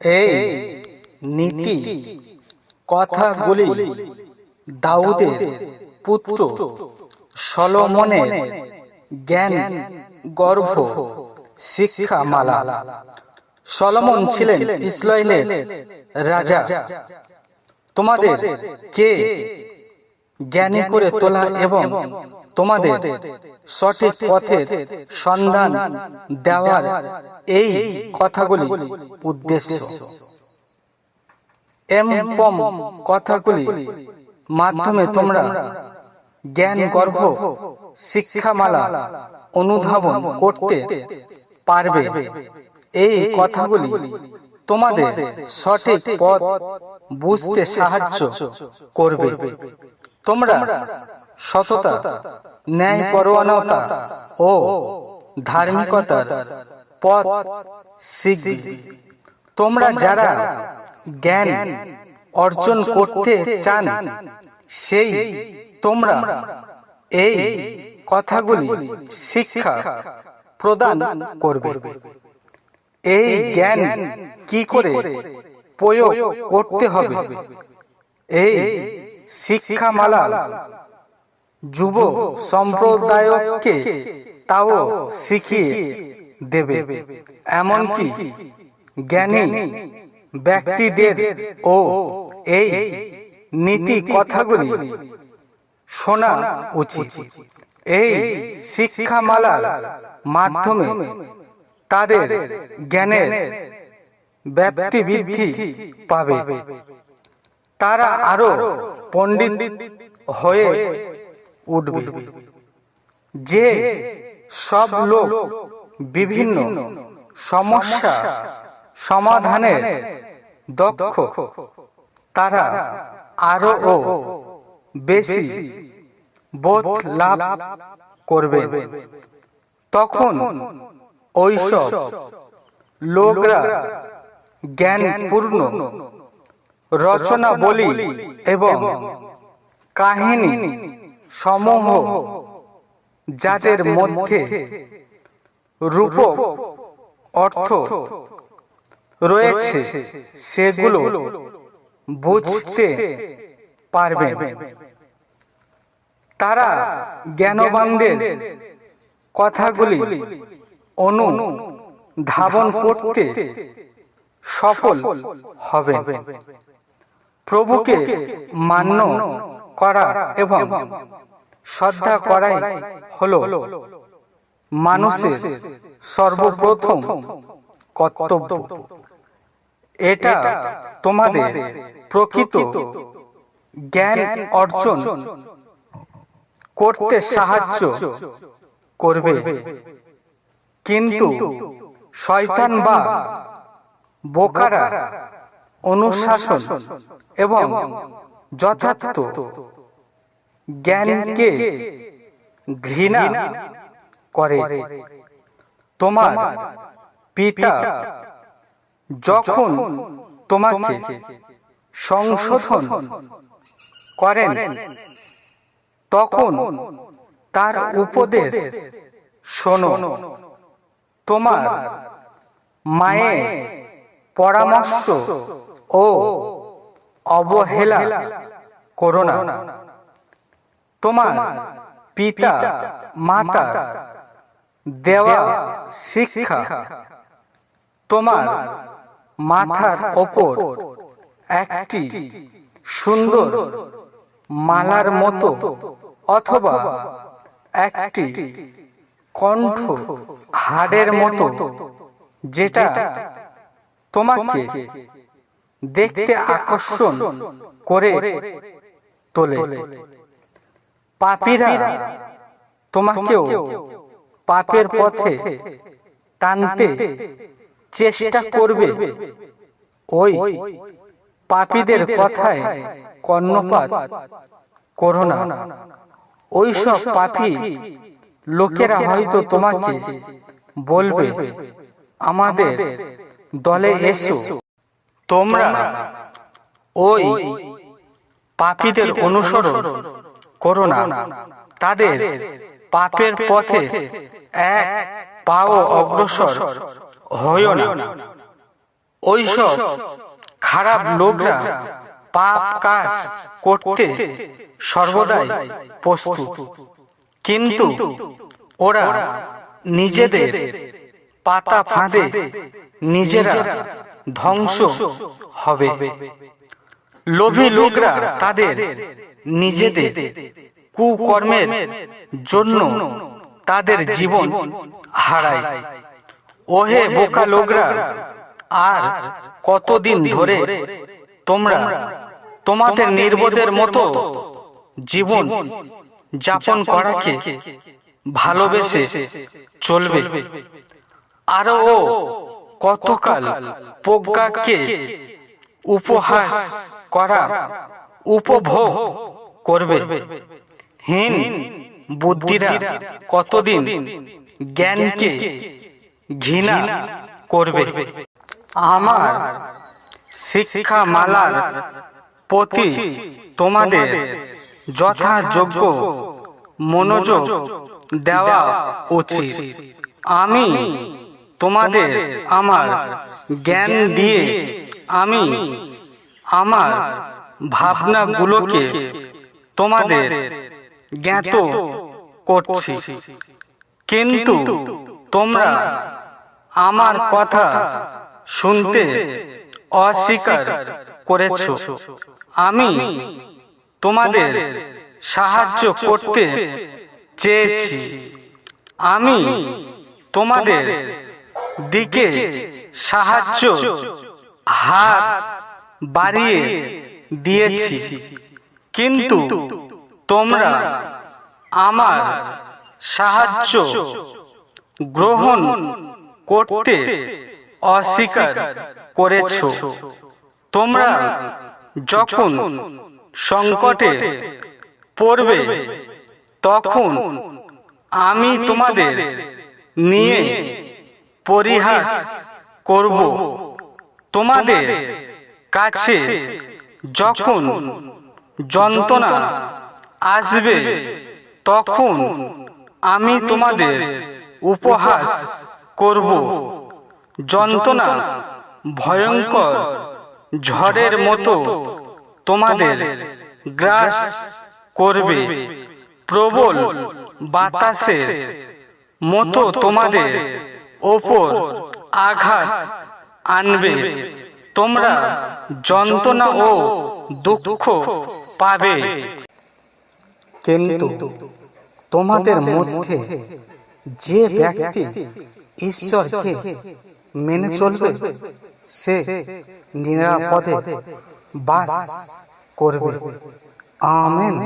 এই নীতি। কথাগুলি দাউদের পুত্র সলমনের জ্ঞান গর্ভ শিক্ষামালা। সলমন ছিলেন ইসরায়েলের রাজা। তোমাদের কে জ্ঞানী করে তোলা এবং তোমাদের সঠিক পথের সন্ধান দেওয়ার এই কথাগুলি উদ্দেশ্য। এম পম কথাগুলি মাধ্যমে তোমরা জ্ঞান গর্ভ শিক্ষামালা অনুধাবন করতে পারবে। এই কথাগুলি তোমাদের সঠিক পথ বুঝতে সাহায্য করবে। তোমরা সততা ন্যায় পরোয়ানতা ও ধার্মিকতার পথ শিখবে। তোমরা যারা জ্ঞান অর্জন করতে চান সেই তোমরা এই কথাগুলি শিক্ষা প্রদান করবে। এই জ্ঞান কি করে প্রয়োগ করতে হবে? এই শিক্ষামালা যুব সম্প্রদায়কে তাও শিখিয়ে দেবে। এমনকি জ্ঞানী ব্যক্তিদের ও এই নীতি কথাগুলি শোনা উচিত। এই শিক্ষামালার মাধ্যমে তাদের জ্ঞানের ব্যাপ্তি বৃদ্ধি পাবে। তারা আরও পণ্ডিত হয়ে উঠবে। যে সব লোক বিভিন্ন সমস্যা সমাধানের দক্ষ তারা আরও ও বেশি বোধ লাভ করবে। তখন ওইসব লোকরা জ্ঞানপূর্ণ রচনা বলি এবং কাহিনী সমূহ যাদের মধ্যে রূপ অর্থ রয়েছে সেগুলো বুঝতে পারবে তারা জ্ঞানবানদের কথাগুলি অনু ধাবন করতে সফল হবে প্রভুকে মান্য করা এবং শ্রদ্ধা করাই হল মানুষের সর্বপ্রথম কর্তব্য। এটা তোমাদের প্রকৃত জ্ঞান অর্জন করতে সাহায্য করবে। কিন্তু শয়তান বা বোকারা অনুশাসন এবং যথার্থ জ্ঞানকে ঘৃণা করে। তোমার পিতা যখন তোমাকে সংশোধন করেন, তখন তার উপদেশ শোনো। তোমার মায়ের পরামর্শ ও অবহেলা করো না। তোমার পিতা, মাতা, দেওয়া শিক্ষা তোমার মাথার ওপর একটি সুন্দর মালার মতো অথবা একটি কণ্ঠ হাড়ের মতো যেটা তোমাকে দেখতে আকর্ষণ করে তোলে। পাপীরা তোমাকেও পাপের পথে টানতে চেষ্টা করবে। ওই পাপীদের কথায় কর্ণপাত করো না। ওইসব পাপী লোকেরা হয়তো তোমাকে বলবে আমাদের দলে এসো। তোমরা ওই পাপীদের অনুসরণ করো না। তাদের পাপের পথে এক পাও অগ্রসর হইও না। ওইসব খারাপ লোকরা পাপ কাজ করতে সর্বদাই প্রস্তুত। কিন্তু ওরা নিজেদের পাতা ফাঁদে নিজেরা ধ্বংস হবে। লোভী লোকরা তাদের নিজেদের কুকর্মের জন্য তাদের জীবন হারায়। ওহে বোকা লোকরা আর কতদিন ধরে তোমরা তোমাদের নির্বোধের মতো জীবন যাপন করাকে ভালোবেসে চলবে। আরও কতকাল প্রজ্ঞাকে উপহাস করা উপভোগ করবে? হীন বুদ্ধিরা কতদিন জ্ঞানকে ঘৃণা করবে? আমার শিক্ষা মালার প্রতি তোমাদের যথাযোগ্য মনোযোগ দেওয়া উচিত। আমি তোমাদের আমার জ্ঞান দিয়ে আমি আমার ভাবনাগুলোকে তোমাদের জ্ঞাত করছি। কিন্তু তোমরা আমার কথা শুনতে অস্বীকার করেছ। আমি তোমাদের সাহায্য করতে চেয়েছি। আমি তোমাদের দিকে সাহায্য, হাত বাড়িয়ে দিয়েছি। কিন্তু তোমরা আমার সাহায্য গ্রহণ করতে অস্বীকার করেছ। তোমরা যখন সংকটে পড়বে, তখন আমি তোমাদের নিয়ে পরিহাস করব। তোমাদের কাছে যখন যন্ত্রণা আসবে, তখন আমি তোমাদের উপহাস করব। যন্ত্রণা ভয়ঙ্কর ঝড়ের মতো তোমাদের গ্রাস করবে। প্রবল বাতাসের মতো তোমাদের ওপর আঘাত আনবে। তোমরা যন্ত্রণা ও দুঃখ পাবে। কিন্তু তোমাদের মধ্যে যে ব্যক্তি ঈশ্বরকে মেনে চলবে, সে নিরাপদে বাস করবে। আমেন।